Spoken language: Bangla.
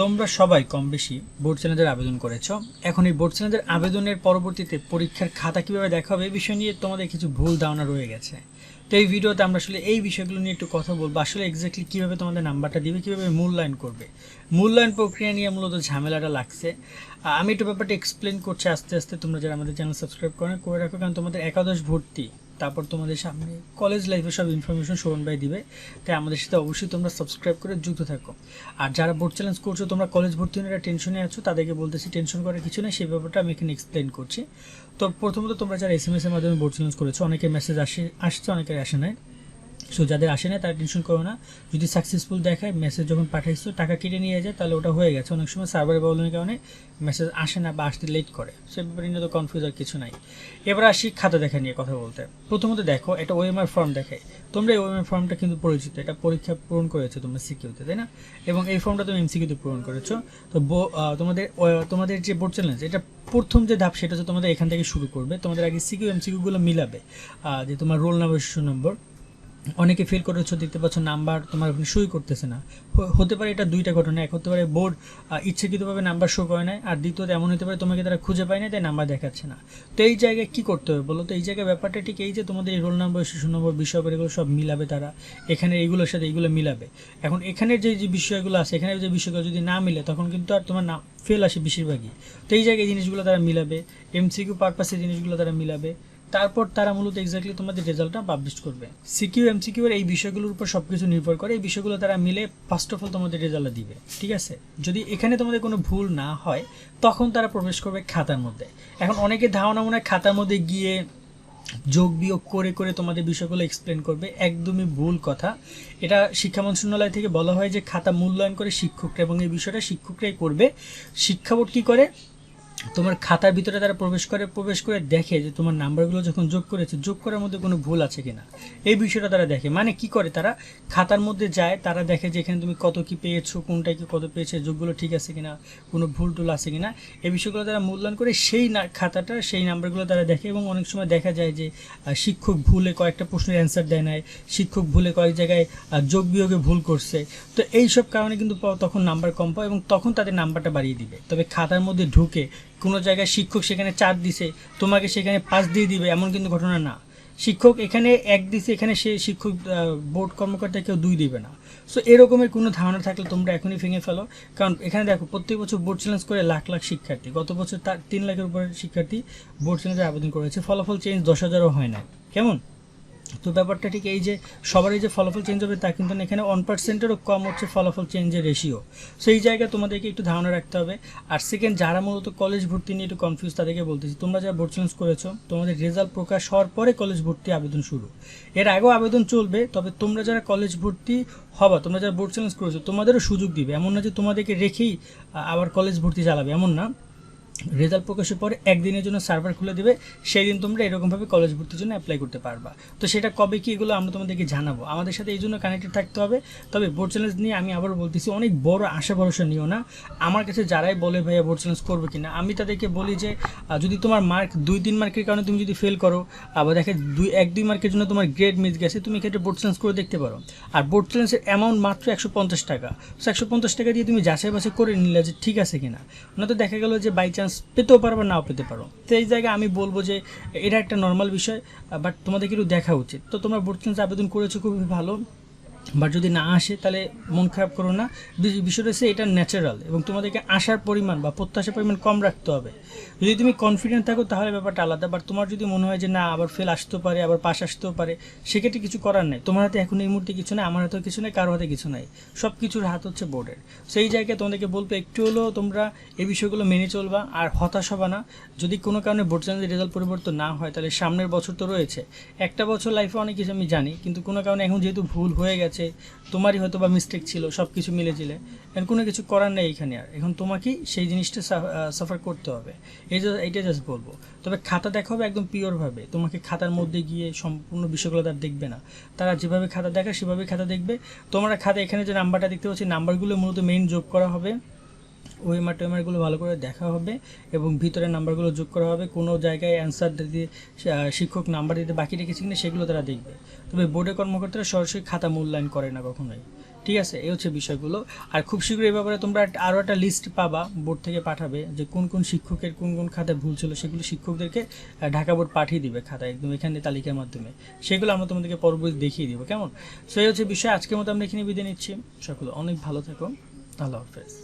তোমরা সবাই কম বেশি বোর্ড চ্যালেঞ্জের আবেদন করেছ। এখন এই বোর্ড চ্যালেঞ্জের আবেদনের পরবর্তীতে পরীক্ষার খাতা কীভাবে দেখা হবে এই বিষয় নিয়ে তোমাদের কিছু ভুল ধারণা রয়ে গেছে। তো এই ভিডিওতে আমরা আসলে এই বিষয়গুলো নিয়ে একটু কথা বলব, আসলে এক্স্যাক্টলি কীভাবে তোমাদের নাম্বারটা দিবে, কীভাবে মূল্যায়ন করবে। মূল্যায়ন প্রক্রিয়া নিয়ে মূলত ঝামেলাটা লাগছে। আমি একটু ব্যাপারটা এক্সপ্লেন করছি আস্তে আস্তে, তোমরা যারা আমাদের চ্যানেল সাবস্ক্রাইব করে করে রাখো, কারণ তোমাদের একাদশ ভর্তি তারপর তোমাদের সামনে কলেজ লাইফে সব ইনফরমেশন শোভন ভাই দিবে। তাই আমাদের সাথে অবশ্যই তোমরা সাবস্ক্রাইব করে যুক্ত থাকো। আর যারা বোর্ড চ্যালেঞ্জ করছ, তোমরা কলেজ ভর্তি নিয়ে টেনশনে আছো, তাদেরকে বলতেছি টেনশন করার কিছু নেই, সেই ব্যাপারটা আমি এখানে এক্সপ্লেন করছি। তো প্রথমত তোমরা যারা এস এম এস এর মাধ্যমে বোর্ড চ্যালেঞ্জ করেছ, অনেকে মেসেজ আসে, আসছে, অনেকের আসে নাই। সো যাদের আসে না তারা টেনশন করো না। যদি সাকসেসফুল দেখায় মেসেজ যখন পাঠাইছো, টাকা কেটে নিয়ে যায়, তাহলে ওটা হয়ে গেছে। অনেক সময় সার্ভারের প্রবলেমের কারণে মেসেজ আসে না বা আসতে লেট করে। সে ব্যাপারে তো কনফিউজ আর কিছু নাই। এবার আসি খাতা দেখা নিয়ে কথা বলতে। প্রথমত দেখো, একটা ওএমআর ফর্ম দেখায় তোমরা এই ওএমআর ফর্মটা কিন্তু পরিচিত। এটা পরীক্ষা পূরণ করেছ তোমরা সিকিউতে তাই না? এবং এই ফর্মটা তুমি এমসিকিউতে পূরণ করেছ। তো তোমাদের তোমাদের যে বোর্ড চ্যালেঞ্জ এটা প্রথম যে ধাপ, সেটা হচ্ছে তোমাদের এখান থেকে শুরু করবে। তোমাদের আগে সিকিউ এমসিকিউগুলো মিলাবে। যে তোমার রোল নাম্বার শিশু নম্বর অনেকে ফেল করেছ, দেখতে পাচ্ছ নাম্বার তোমার ওখানে সই করতেছে না। হতে পারে এটা দুইটা ঘটনা। এক হতে পারে বোর্ড ইচ্ছাকৃতভাবে নাম্বার শো করে নেয় আর দ্বিতীয়ত এমন হতে পারে তোমাকে তারা খুঁজে পায় না তাই নাম্বার দেখাচ্ছে না। তো এই জায়গায় কী করতে হবে বলো তো? এই জায়গায় ব্যাপারটা ঠিক এই যে তোমাদের রোল নাম্বার শিশু নম্বর বিষয় এগুলো সব মিলাবে তারা। এখানে এইগুলোর সাথে এইগুলো মিলাবে। এখন এখানের যে যে বিষয়গুলো আছে এখানে যে বিষয়গুলো যদি না মিলে, তখন কিন্তু আর তোমার না ফেল আসে বেশিরভাগই। তো এই জায়গায় জিনিসগুলো তারা মিলাবে। এমসিকিউ পারপাসে জিনিসগুলো তারা মিলাবে। তারপর তারা মূলত এক্স্যাক্টলি তোমাদের রেজাল্টটা পাবলিশ করবে। সিকিউ এমসিকিউ এর এই বিষয়গুলোর উপর সব কিছু নির্ভর করে, এই বিষয়গুলো তারা মিলে ফার্স্ট অফ অল তোমাদের রেজাল্টটা দিবে, ঠিক আছে? যদি এখানে তোমাদের কোনো ভুল না হয়, তখন তারা প্রবেশ করবে খাতার মধ্যে। এখন অনেকে ধারণা মনে হয় খাতার মধ্যে গিয়ে যোগ বিয়োগ করে করে তোমাদের বিষয়গুলো এক্সপ্লেন করবে। একদমই ভুল কথা। এটা শিক্ষা মন্ত্রণালয় থেকে বলা হয় যে খাতা মূল্যায়ন করে শিক্ষকরা এবং এই বিষয়টা শিক্ষকরাই করবে। শিক্ষা বোর্ড কী করে? তোমার খাতার ভিতরে তারা প্রবেশ করে প্রবেশ করে দেখে যে তোমার নাম্বারগুলো যখন যোগ করেছে, যোগ করার মধ্যে কোনো ভুল আছে কিনা। এই বিষয়টা তারা দেখে। মানে কি করে তারা? খাতার মধ্যে যায়, তারা দেখে যে এখানে তুমি কত কি পেয়েছ, কোনটা কি কত পেয়েছে, যোগগুলো ঠিক আছে কিনা, কোনো ভুল টুল আছে কিনা। এই বিষয়গুলো তারা মূল্যায়ন করে সেই খাতাটা, সেই নাম্বারগুলো তারা দেখে এবং অনেক সময় দেখা যায় যে শিক্ষক ভুলে কয়েকটা প্রশ্নের অ্যান্সার দেয় নাই, শিক্ষক ভুলে কয়েক জায়গায় যোগ বিয়োগে ভুল করছে। তো এই সব কারণে কিন্তু তখন নাম্বার কম পায় এবং তখন তাদের নাম্বারটা বাড়িয়ে দিবে। তবে খাতার মধ্যে ঢুকে কোনো জায়গায় শিক্ষক সেখানে চার দিছে, তোমাকে সেখানে পাঁচ দিয়ে দিবে, এমন কিন্তু ঘটনা না। শিক্ষক এখানে এক দিছে, এখানে সে শিক্ষক বোর্ড কর্মকর্তা কেউ দুই দিবে না। সো এরকমের কোনো ধারণা থাকলে তোমরা এখনই ভেঙে ফেলো। কারণ এখানে দেখো, প্রত্যেক বছর বোর্ড চ্যালেঞ্জ করে লাখ লাখ শিক্ষার্থী। গত বছর তার তিন লাখের উপরে শিক্ষার্থী বোর্ড চ্যালেঞ্জে আবেদন করেছে। ফলাফল চেঞ্জ দশ হাজারও হয় না কেমন? তো ব্যাপারটা ঠিক এই যে সবারই যে ফলাফল চেঞ্জ হবে তা কিন্তু এখানে ওয়ান পার্সেন্টেরও কম হচ্ছে ফলাফল চেঞ্জের রেশিও সো এই জায়গায় তোমাদেরকে একটু ধারণা রাখতে হবে। আর সেকেন্ড যারা মূলত কলেজ ভর্তি নিয়ে একটু কনফিউজ তাদেরকে বলতেছি, তোমরা যারা বোর্ড চেঞ্জ করেছ, তোমাদের রেজাল্ট প্রকাশ হওয়ার পরে কলেজ ভর্তি আবেদন শুরু। এর আগেও আবেদন চলবে, তবে তোমরা যারা কলেজ ভর্তি হবা, তোমরা যারা বোর্ড চেঞ্জ করেছ, তোমাদেরও সুযোগ দিবে। এমন না যে তোমাদেরকে রেখেই আবার কলেজ ভর্তি চালাবে, এমন না। রেজাল্ট প্রকাশের পরে একদিনের জন্য সার্ভার খুলে দেবে সেই দিন তোমরা এরকমভাবে কলেজ ভর্তির জন্য অ্যাপ্লাই করতে পারবা। তো সেটা কবে কি এগুলো আমরা তোমাদেরকে জানাব। আমাদের সাথে এই জন্য কানেক্টেড থাকতে হবে। তবে বোর্ড চ্যালেঞ্জ নিয়ে আমি আবার বলতেছি, অনেক বড় আশা ভরসা নিও না। আমার কাছে যারাই বলে, ভাইয়া বোর্ড চ্যালেঞ্জ করবে কি না আমি তাদেরকে বলি যে যদি তোমার মার্ক দুই, তিন মার্কের কারণে তুমি যদি ফেল করো, আবার দেখে দুই, এক, দুই মার্কের জন্য তোমার গ্রেড মিস গেছে, তুমি এক্ষেত্রে বোর্ড চ্যালেঞ্জ করে দেখতে পারো। আর বোর্ড চ্যালেঞ্জের অ্যামাউন্ট মাত্র একশো পঞ্চাশ টাকা। সো একশো পঞ্চাশ টাকা দিয়ে তুমি যাচাই বাছাই করে নিলে যে ঠিক আছে কিনা। না তো দেখা গেলো যে বাই চান্স পেতেও পারো বা নাও পেতে পারো তো এই জায়গায় আমি বলব যে, এটা একটা নর্মাল বিষয় বাট তোমাদের একটু দেখা উচিত। তো তোমরা বোর্ড আবেদন করেছ, খুবই ভালো। বাট যদি না আসে, তাহলে মন খারাপ করো না। বি- বিষয়টা হচ্ছে এটা ন্যাচারাল এবং তোমাদেরকে আসার পরিমাণ বা প্রত্যাশার পরিমাণ কম রাখতে হবে। যদি তুমি কনফিডেন্ট থাকো, তাহলে ব্যাপারটা আলাদা। বাট তোমার যদি মনে হয় যে, না, আবার ফেল আসতেও পারে, আবার পাস আসতেও পারে, সেক্ষেত্রে কিছু করার নেই। তোমার হাতে এখন এই মুহূর্তে কিছু নেই, আমার হাতেও কিছু নেই, কারও হাতে কিছু নেই। সব কিছুর হাত হচ্ছে বোর্ডের সেই জায়গায় তোমাদেরকে বলব, একটু হলেও তোমরা এই বিষয়গুলো মেনে চলবা আর হতাশ হবা না। যদি কোনো কারণে বোর্ড চ্যালেঞ্জের রেজাল্ট পরিবর্তন না হয়, তাহলে সামনের বছর তো রয়েছে। একটা বছর লাইফে অনেক কিছু আমি জানি, কিন্তু কোনো কারণে এখন যেহেতু ভুল হয়ে গেছে তোমারই হয়তো বা মিস্টেক ছিল সব কিছু মিলে জিলে। এখন কোনো কিছু করার নেই এখানে আর। এখন তোমাকেই সেই জিনিসটা সাফার করতে হবে। এই এইটা জাস্ট বলব। তবে খাতা দেখা হবে একদম পিওরভাবে তোমাকে খাতার মধ্যে গিয়ে সম্পূর্ণ বিষয়গুলো তার দেখবে না। তারা যেভাবে খাতা দেখা সেভাবে খাতা দেখবে। তোমরা খাতা এখানে যে নাম্বারটা দেখতে পাচ্ছি নাম্বারগুলো মূলত মেইন যোগ করা হবে। ওয়েমার টোয়েমারগুলো ভালো করে দেখা হবে এবং ভিতরে নাম্বারগুলো যোগ করা হবে। কোনো জায়গায় অ্যান্সার দিতে শিক্ষক নাম্বার দিতে বাকি রেখেছে কিনা সেগুলো তারা দেখবে। তবে বোর্ডের কর্মকর্তারা সরাসরি খাতা মূল্যায়ন করে না কখনোই। ঠিক আছে? এই হচ্ছে বিষয়গুলো। আর খুব শীঘ্রই এই ব্যাপারে তোমরা আরও একটা লিস্ট পাবা বোর্ড থেকে পাঠাবে যে কোন কোন শিক্ষকের কোন কোন খাতায় ভুল ছিল সেগুলো শিক্ষকদেরকে ঢাকা বোর্ড পাঠিয়ে দিবে খাতায় একদম এখানে তালিকার মাধ্যমে। সেগুলো আমরা তোমাদেরকে পরবর্তী দেখিয়ে দিব, কেমন? সো এই হচ্ছে বিষয়। আজকের মতো আমরা এখানে বিদায় নিচ্ছি। সকলে অনেক ভালো থাকো। আল্লাহ হাফেজ।